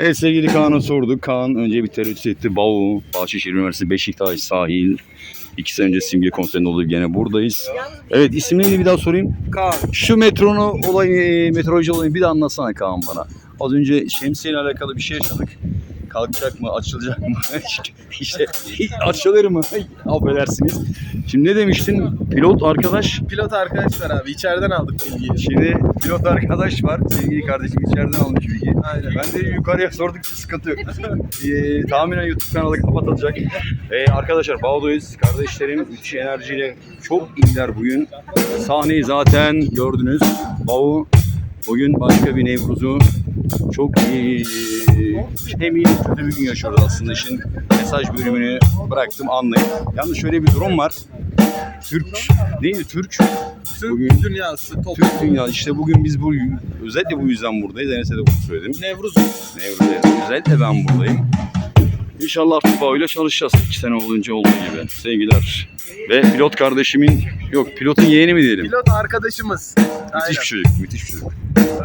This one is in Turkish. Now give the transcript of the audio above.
Evet sevgili Kaan'a sorduk. Kaan önce bir terörist etti. Bau, Bahçeşehir Üniversitesi, Beşiktaş, Sahil. İki sene önce simge konserinde olduğu gene buradayız. Evet isim neydi bir daha sorayım. Kaan. Şu metronu olayı, meteoroloji olayını bir de anlatsana Kaan bana. Az önce şemsiye ile alakalı bir şey yaşadık. Kalkacak mı, açılacak mı? işte açılır mı? Affedersiniz. Şimdi ne demiştin? Pilot arkadaş. Pilot arkadaş var abi. İçeriden aldık bilgiyi. Şimdi pilot arkadaş var. Sevgili kardeşim içeriden almış bilgi. Aynen. Ben de yukarıya sorduk bir sıkıntı yok. ee, tahminen YouTube kanalı kapatılacak. Ee, arkadaşlar Bağdo'yuz. Kardeşlerim müthiş enerjiyle çok iyiler bugün. Sahneyi zaten gördünüz. Bağ bugün başka bir Nevruz'u çok iyi hem iyi hem kötü bir gün yaşıyoruz aslında işin mesaj bölümünü bıraktım anlayın. Yalnız şöyle bir durum var. Türk neydi Türk? Türk Bugün dünyası top. Türk dünya işte bugün biz bu özellikle bu yüzden buradayız. Enes'e de bunu söyledim. Nevruz. Nevru'da özellikle ben buradayım. İnşallah FIBA ile çalışacağız. İki sene olunca olduğu gibi. Sevgiler. Ve pilot kardeşimin, yok pilotun yeğeni mi diyelim? Pilot arkadaşımız. Aynen. Müthiş bir çocuk, müthiş bir çocuk.